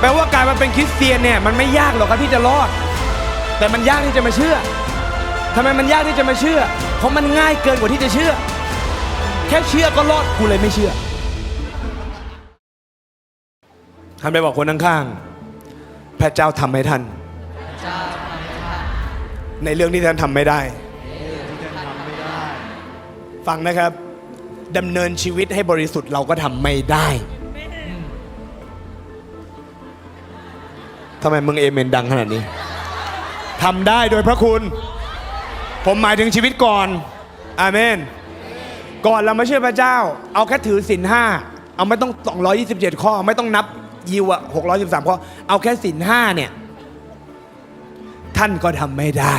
แปลว่าการมาเป็นคริสเตียนเนี่ยมันไม่ยากหรอกครับที่จะรอด แต่มันยากที่จะมาเชื่อทำไมมันยากที่จะมาเชื่อ เพราะมันง่ายเกินกว่าที่จะเชื่อ แค่เชื่อก็รอดกูเลยไม่เชื่อท่านไปบอกคนข้างๆพระเจ้าทำให้ท่าน ในเรื่องที่ท่านทำไม่ได้ ฟังนะครับดำเนินชีวิตให้บริสุทธิ์เราก็ทำไม่ได้ ทำไมมึงเอเมนดังขนาดนี้ทำได้โดยพระคุณ ผมหมายถึงชีวิตก่อนอาเมน ก่อนเราไม่เชื่อพระเจ้า เอาแค่ถือศีลห้าเอาไม่ต้อง 227 ข้อ ไม่ต้องนับยิวอะ613 ข้อ เอาแค่ศีลห้าเนี่ย ท่านก็ทำไม่ได้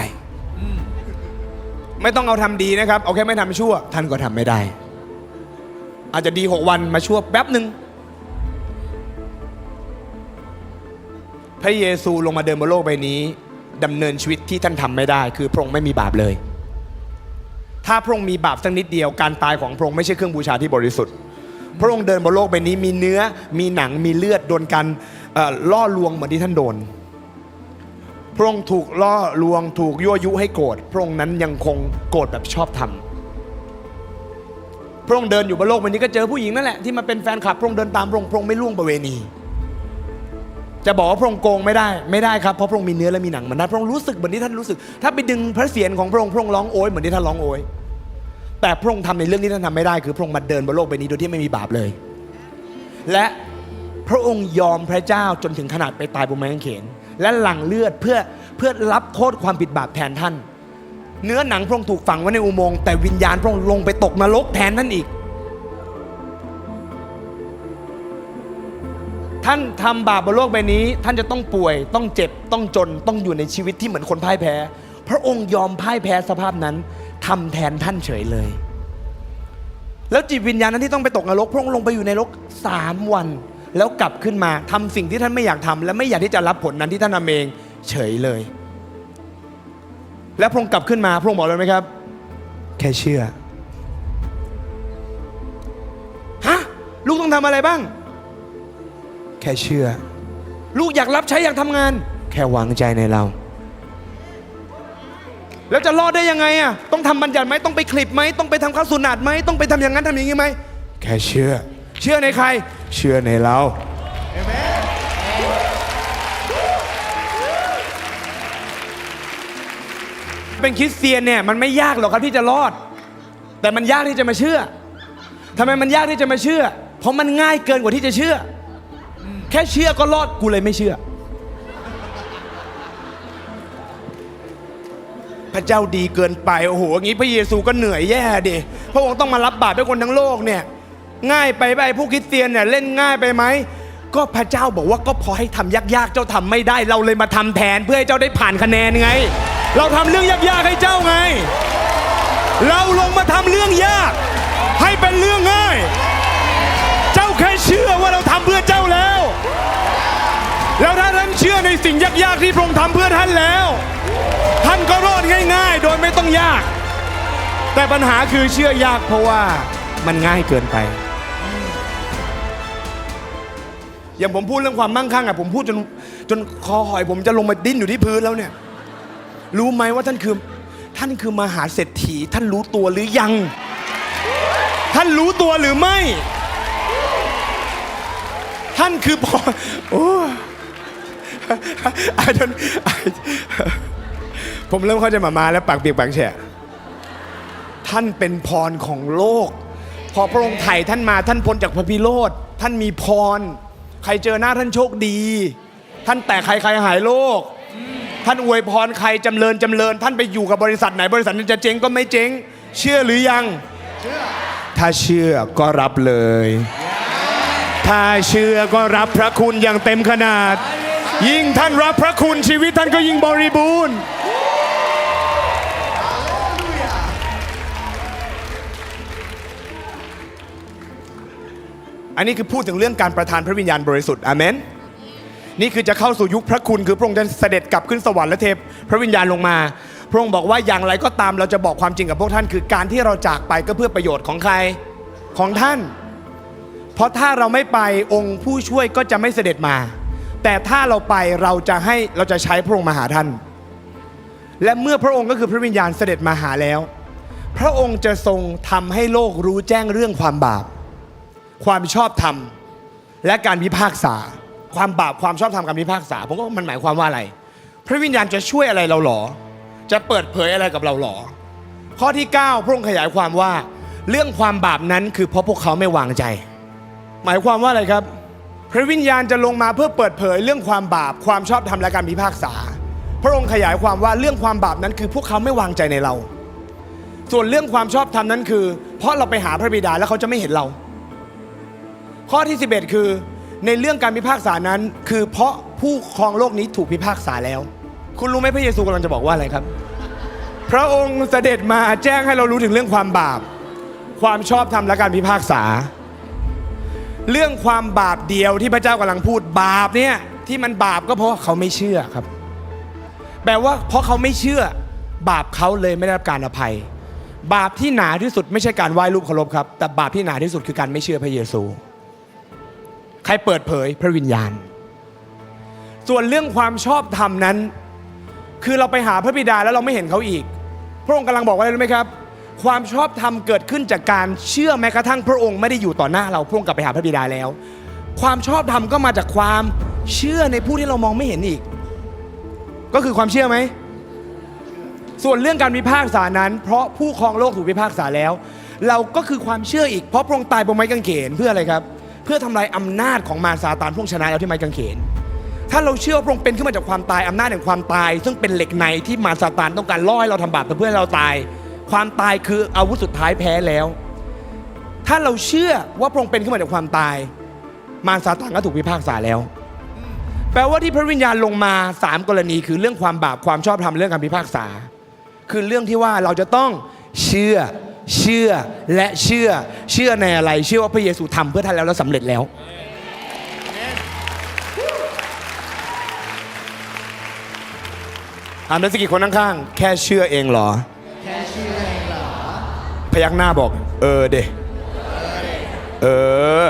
ไม่ต้องเอาทำดีนะครับ เอาแค่ไม่ทำชั่ว ท่านก็ทำไม่ได้ อาจจะดี 6 วันมาชั่วแป๊บหนึ่ง พระเยซูลงมาเดินบนโลกใบนี้ดำเนินชีวิตที่ท่านทำไม่ได้ คือพระองค์ไม่มีบาปเลย ถ้าพระองค์มีบาปสักนิดเดียวการตายของพระองค์ไม่ใช่เครื่องบูชาที่บริสุทธิ์ พระองค์เดินบนโลกใบนี้มีเนื้อมีหนังมีเลือดโดนการล่อลวงเหมือนที่ท่านโดน พระองค์ถูกล่อลวงถูกยั่วยุให้โกรธพระองค์นั้นยังคงโกรธแบบชอบธรรมพระองค์เดินอยู่บนโลกใบนี้ก็เจอผู้หญิงนั่นแหละที่มาเป็นแฟนคลับพระองค์เดินตามพระองค์พระองค์ไม่ล่วงประเวณี จะบอกว่าพระองค์โกงไม่ได้ไม่ได้ครับเพราะพระองค์มีเนื้อและมีหนังเหมือนนั้นพระองค์รู้สึกเหมือนที่ท่านรู้สึก ถ้าไปดึงพระเศียรของพระองค์พระองค์ร้องโอยเหมือนที่ท่านร้องโอยแต่พระองค์ทำในเรื่องที่ท่านทำไม่ได้ คือพระองค์มาเดินบนโลกใบนี้โดยที่ไม่มีบาปเลย และพระองค์ยอมพระเจ้าจนถึงขนาดไปตายบนไม้กางเขนและหลั่งเลือดเพื่อเพื่อรับโทษความผิดบาปแทนท่าน เนื้อหนังพระองค์ถูกฝังไว้ในอุโมงค์แต่วิญญาณพระองค์ลงไปตกนรกแทนท่านอีก ท่านทำบาปบนโลกใบนี้ ท่านจะต้องป่วย ต้องเจ็บ ต้องจน ต้องอยู่ในชีวิตที่เหมือนคนพ่ายแพ้ พระองค์ยอมพ่ายแพ้สภาพนั้นทำแทนท่านเฉยเลย แล้วจิตวิญญาณนั้นที่ต้องไปตกนรก พระองค์ลงไปอยู่ในนรกสามวัน แล้วกลับขึ้นมาทำสิ่งที่ท่านไม่อยากทำและไม่อยากที่จะรับผลนั้นที่ท่านทำเองเฉยเลย แล้วพระองค์กลับขึ้นมาพระองค์บอกเลยไหมครับ แค่เชื่อ ฮะ ลูกต้องทำอะไรบ้าง แค่เชื่อ ลูกอยากรับใช้อยากทำงาน แค่วางใจในเรา แล้วจะรอดได้ยังไงอะต้องทำบัญญัติไหมต้องไปคลิปไหมต้องไปทำข้าวสุนัตไหมต้องไปทำอย่างนั้นทำอย่างนี้ไหมแค่เชื่อ เชื่อในใคร เชื่อในเราเป็นคริสเตียนเนี่ยมันไม่ยากหรอกครับที่จะรอด แต่มันยากที่จะมาเชื่อทำไมมันยากที่จะมาเชื่อ เพราะมันง่ายเกินกว่าที่จะเชื่อ แค่เชื่อก็รอดกูเลยไม่เชื่อ พระเจ้าดีเกินไปโอ้โหอย่างนี้พระเยซูก็เหนื่อยแย่ดิพระองค์ต้องมารับบาปด้วยคนทั้งโลกเนี่ย ง่ายไปไปผู้คริสเตียนเนี่ยเล่นง่ายไปไหมก็พระเจ้าบอกว่าก็พอให้ทำยากๆ เจ้าทำไม่ได้ เราเลยมาทำแทนเพื่อให้เจ้าได้ผ่านคะแนนไง เราทำเรื่องยากๆให้เจ้าไง เราลงมาทำเรื่องยาก ให้เป็นเรื่องง่าย ชื่อว่าเราทำเพื่อเจ้าแล้ว แล้วถ้าท่านเชื่อในสิ่งยากๆที่พระองค์ทำเพื่อท่านแล้ว ท่านก็รอดง่ายๆ โดยไม่ต้องยาก แต่ปัญหาคือเชื่อยากเพราะว่ามันง่ายเกินไป อย่างผมพูดเรื่องความมั่งคั่งอะผมพูดจนจนคอหอย ผมจะลงมาดิ้นอยู่ที่พื้นแล้วเนี่ย รู้ไหมว่าท่านคือท่านคือมหาเศรษฐี ท่านรู้ตัวหรือยัง ท่านรู้ตัวหรือไม่ ท่านคือพอโอ้ I don't I- ผมเริ่มเข้าใจมามาแล้วปากเปียกปากแฉะท่านเป็นพรของโลก พอพระองค์ไถ่ท่านมาท่านพ้นจากพระพิโรธท่านมีพร ใครเจอหน้าท่านโชคดี ท่านแตกใครใครหายโรคท่านอวยพรใครจำเริญจำเริญ ท่านไปอยู่กับบริษัทไหนบริษัทนั้นจะเจ๊งก็ไม่เจ๊ง เชื่อหรือยัง ถ้าเชื่อก็รับเลย ถ้าเชื่อก็รับพระคุณอย่างเต็มขนาด ยิ่งท่านรับพระคุณชีวิตท่านก็ยิ่งบริบูรณ์ อันนี้คือพูดถึงเรื่องการประทานพระวิญญาณบริสุทธิ์อาเมนนี่คือจะเข้าสู่ยุคพระคุณคือพระองค์จะเสด็จกลับขึ้นสวรรค์และเทพพระวิญญาณลงมา พระองค์บอกว่าอย่างไรก็ตามเราจะบอกความจริงกับพวกท่าน คือการที่เราจากไปก็เพื่อประโยชน์ของใครของท่าน เพราะถ้าเราไม่ไปองค์ผู้ช่วยก็จะไม่เสด็จมา แต่ถ้าเราไปเราจะให้เราจะใช้พระองค์มาหาท่าน และเมื่อพระองค์ก็คือพระวิญญาณเสด็จมาหาแล้ว พระองค์จะทรงทำให้โลกรู้แจ้งเรื่องความบาป ความชอบธรรม และการพิพากษา ความบาปความชอบธรรมการพิพากษาผมก็มันหมายความว่าอะไร พระวิญญาณจะช่วยอะไรเราหรอ จะเปิดเผยอะไรกับเราหรอ ข้อที่ 9 พระองค์ขยายความว่าเรื่องความบาปนั้นคือเพราะพวกเขาไม่วางใจ หมายความว่าอะไรครับ พระวิญญาณจะลงมาเพื่อเปิดเผยเรื่องความบาป ความชอบธรรมและการพิพากษา พระองค์ขยายความว่าเรื่องความบาปนั้นคือพวกเขาไม่วางใจในเรา ส่วนเรื่องความชอบธรรมนั้นคือ เพราะเราไปหาพระบิดาแล้วเขาจะไม่เห็นเรา ข้อที่ 11 คือ ในเรื่องการพิพากษานั้น คือเพราะผู้ครองโลกนี้ถูกพิพากษาแล้ว คุณรู้ไหมพระเยซูกำลังจะบอกว่าอะไรครับ พระองค์เสด็จมาแจ้งให้เรารู้ถึงเรื่องความบาป ความชอบธรรมและการพิพากษา เรื่องความบาปเดียวที่พระเจ้ากำลังพูดบาปเนี่ยที่มันบาปก็เพราะเขาไม่เชื่อครับแปลว่าเพราะเขาไม่เชื่อ บาปเขาเลยไม่ได้รับการอภัย บาปที่หนาที่สุดไม่ใช่การไหว้รูปเคารพครับ แต่บาปที่หนาที่สุดคือการไม่เชื่อพระเยซู ใครเปิดเผยพระวิญญาณ ส่วนเรื่องความชอบธรรมนั้น คือเราไปหาพระบิดาแล้วเราไม่เห็นเขาอีก พระองค์กำลังบอกว่าอะไรรู้ไหมครับ ความชอบธรรมเกิดขึ้นจากการเชื่อแม้กระทั่งพระองค์ไม่ได้อยู่ต่อหน้าเราพระองค์กลับไปหาพระบิดาแล้ว ความชอบธรรมก็มาจากความเชื่อในผู้ที่เรามองไม่เห็นอีก ก็คือความเชื่อไหมส่วนเรื่องการพิพากษานั้น เพราะผู้ครองโลกถูกพิพากษาแล้ว เราก็คือความเชื่ออีกเพราะพระองค์ตายบนไม้กางเขนเพื่ออะไรครับ เพื่อทำลายอำนาจของมารซาตานพวกชนะเราที่ไม้กางเขน ถ้าเราเชื่อว่าพระองค์เป็นขึ้นมาจากความตายอำนาจแห่งความตาย ซึ่งเป็นเหล็กในที่มารซาตานต้องการล่อให้เราทำบาปเพื่อให้เราตาย ความตายคืออาวุธสุดท้ายแพ้แล้ว ถ้าเราเชื่อว่าพระองค์เป็นขึ้นมาจากความตาย มารซาตานก็ถูกพิพากษาแล้ว แปลว่าที่พระวิญญาณลงมาสามกรณีคือเรื่องความบาปความชอบธรรมเรื่องการพิพากษา คือเรื่องที่ว่าเราจะต้องเชื่อเชื่อและเชื่อเชื่อในอะไร เชื่อว่าพระเยซูทำเพื่อท่านแล้วแล้วสำเร็จแล้วถามนักสกิจคนข้างๆแค่เชื่อเองเหรอ แค่ชื่อเองเหรอ พยักหน้าบอก เออเดเออ